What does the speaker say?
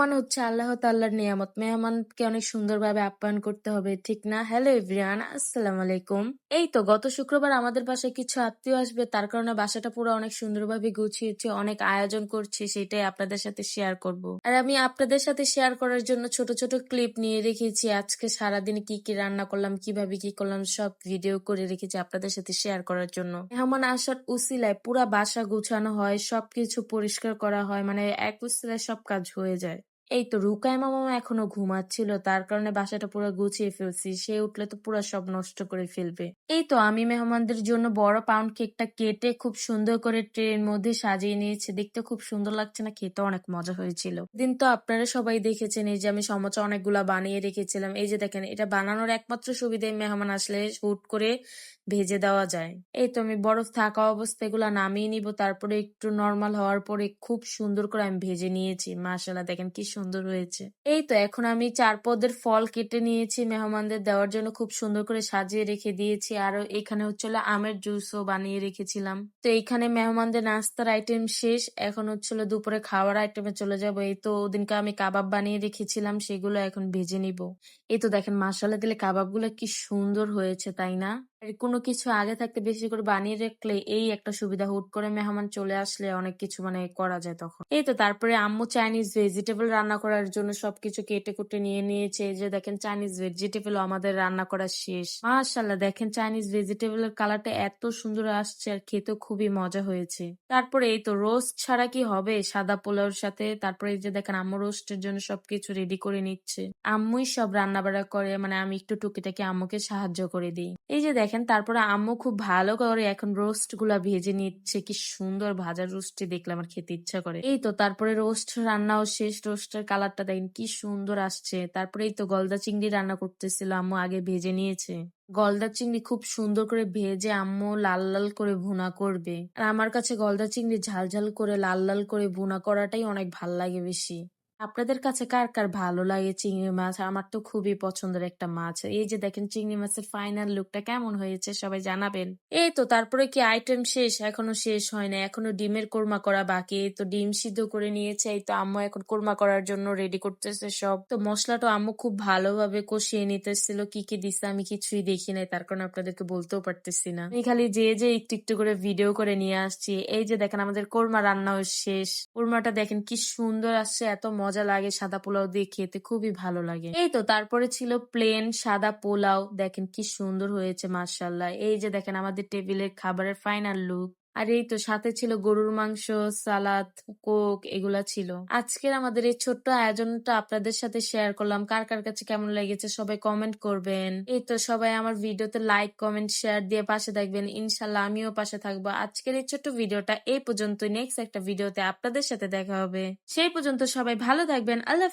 মেহমান হচ্ছে আল্লাহ তাআলার নিয়ামত। মেহমানকে অনেক সুন্দরভাবে আপ্যায়ন করতে হবে, ঠিক না? হ্যালো এভরিওয়ান, আসসালামু আলাইকুম। এই তো গত শুক্রবার আমাদের বাসায় কিছু আত্মীয় আসবে, তার কারণে বাসাটা পুরো অনেক সুন্দরভাবে গুছিয়েছি, অনেক আয়োজন করছি, সেটাই আপনাদের সাথে শেয়ার করব। আর আমি আপনাদের সাথে শেয়ার করার জন্য ছোট ছোট ক্লিপ নিয়ে রেখেছি। আজকে সারাদিনে কি কি রান্না করলাম, কীভাবে কি করলাম, সব ভিডিও করে রেখেছি আপনাদের সাথে শেয়ার করার জন্য। মেহমান আসার উসিলায় পুরা বাসা গুছানো হয়, সবকিছু পরিষ্কার করা হয়, মানে এক উসিলায় সব কাজ হয়ে যায়। এই তো রুকাইমা মামা এখনও ঘুমাচ্ছিল, তার কারণে বাসাটা পুরো গুছিয়ে ফেলছি। সে উঠলে তো পুরো সব নষ্ট করে ফেলবে। এই তো আমি মেহমানদের জন্য বড় পাউন্ড কেকটা কেটে খুব সুন্দর করে ট্রের মধ্যে সাজিয়ে নিয়েছি। দেখতে খুব সুন্দর লাগছে না খেতে অনেক মজা হয়েছিল। দিন তো আপনারা সবাই দেখেছেন, এই যে আমি সমচা অনেকগুলা বানিয়ে রেখেছিলাম। এই যে দেখেন, এটা বানানোর একমাত্র সুবিধায় মেহমান আসলে হুট করে ভেজে দেওয়া যায়। এই তো আমি বরফ থাকা অবস্থায় এগুলা নামিয়ে নিব, তারপরে একটু নর্মাল হওয়ার পরে খুব সুন্দর করে আমি ভেজে নিয়েছি। মাসাল্লাহ দেখেন কি সুন্দর হয়েছে। এই তো এখন আমি চার পদের ফল কেটে নিয়েছি মেহমানদের দেওয়ার জন্য। খুব সুন্দর করে সাজিয়ে রেখে দিয়েছি। আর এখানে হচ্ছিল আমের জুসও বানিয়ে রেখেছিলাম। তো এইখানে মেহমানদের নাস্তার আইটেম শেষ। এখন হচ্ছিল দুপুরে খাওয়ার আইটেমে চলে যাব। এই তো ওদিনকে আমি কাবাব বানিয়ে রেখেছিলাম। সেগুলো এখন ভেজে নিব। এই তো দেখেন মাসালা দিলে কাবাবগুলো কি সুন্দর হয়েছে, তাই না? কোনো কিছু আগে থাকতে বেশি করে বানিয়ে রাখলে এই একটা সুবিধা। হুট করে মেহমান চলে আসলে অনেক কিছু মানে করা যায় তখন। এই তো তারপরে আম্মু চাইনিজ ভেজিটেবল রান্না করার জন্য সবকিছু কেটে কুটে নিয়ে নিয়েছে। যে দেখেন চাইনিজ ভেজিটেবল আমাদের রান্না করা শেষ। মাশাল্লাহ দেখেন চাইনিজ ভেজিটেবল এর কালারটা এত সুন্দর আসছে আর খেতেও খুবই মজা হয়েছে। তারপরে এই তো রোস্ট ছাড়া কি হবে? সাদা পোলাওর সাথে তারপরে এই যে দেখেন আম্মু রোস্টের জন্য সবকিছু রেডি করে নিচ্ছে। আম্মুই সব রান্না বাড়া করে মানে আমি একটু টুকিটাকি আম্মুকে সাহায্য করে দিই। এই যে তারপরে আম্মু খুব ভালো করে এখন রোস্টগুলা ভেজে নিচ্ছে। কি সুন্দর ভাজা রোস্টে দেখলে আমার খেতে ইচ্ছা করে। এই তো, তারপরে রোস্ট রান্নাও শেষ। রোস্টের কালারটা দেখেন, কি সুন্দর আসছে। তারপরে এই তো গলদা চিংড়ি রান্না করতেছিল, আম্মু আগে ভেজে নিয়েছে। গলদা চিংড়ি খুব সুন্দর করে ভেজে আম্মু লাল লাল করে ভুনা করবে। আর আমার কাছে গলদা চিংড়ি ঝাল ঝাল করে লাল লাল করে ভুনা করাটাই অনেক ভালো লাগে বেশি। আপনাদের কাছে কার কার ভালো লাগে চিংড়ি মাছ? আমার তো খুবই পছন্দের একটা মাছ। এই যে দেখেন, চিংড়ি মাছের ফাইনাল লুকটা কেমন হয়েছে সবাই জানাবেন। এই তো, তারপরে কি আইটেম শেষ? এখনও শেষ হয় না, এখনও ডিমের কোরমা করা বাকি। তো, ডিম সিদ্ধ করে নিয়েছে। এই তো, আম্মু এখন কোরমা করার জন্য রেডি করতেছে সব। তো, মশলাটা আম্মু খুব ভালোভাবে কষিয়ে নিতেছিল। কি কি দিছে আমি কিছুই দেখি নাই, তার কারণে আপনাদেরকে বলতেও পারতেছি না। আমি খালি যে যে একটু একটু করে ভিডিও করে নিয়ে আসছি। এই যে দেখেন, আমাদের কোরমা রান্নাও শেষ। কোরমাটা দেখেন কি সুন্দর আসছে, এত মজা লাগে, সাদা পোলাও দিয়ে খেতে খুবই ভালো লাগে। এই তো, তারপরে ছিল প্লেন সাদা পোলাও। দেখেন কি সুন্দর হয়েছে মার্শাল্লাহ এই যে দেখেন আমাদের টেবিলের খাবারের ফাইনাল লুক আর এই তো সাথে ছিল গরুর মাংস, সালাদ, কোক এগুলা ছিল। আজকের আমাদের এই ছোট্ট আয়োজনটা আপনাদের সাথে শেয়ার করলাম। কার কার কাছে কেমন লেগেছে সবাই কমেন্ট করবেন। এই তো সবাই আমার ভিডিওতে লাইক কমেন্ট শেয়ার দিয়ে পাশে থাকবেন। ইনশাল্লাহ আমিও পাশে থাকব। আজকের এই ছোট্ট ভিডিওটা এই পর্যন্ত নেক্সট একটা ভিডিওতে আপনাদের সাথে দেখা হবে। সেই পর্যন্ত সবাই ভালো থাকবেন। আল্লাহ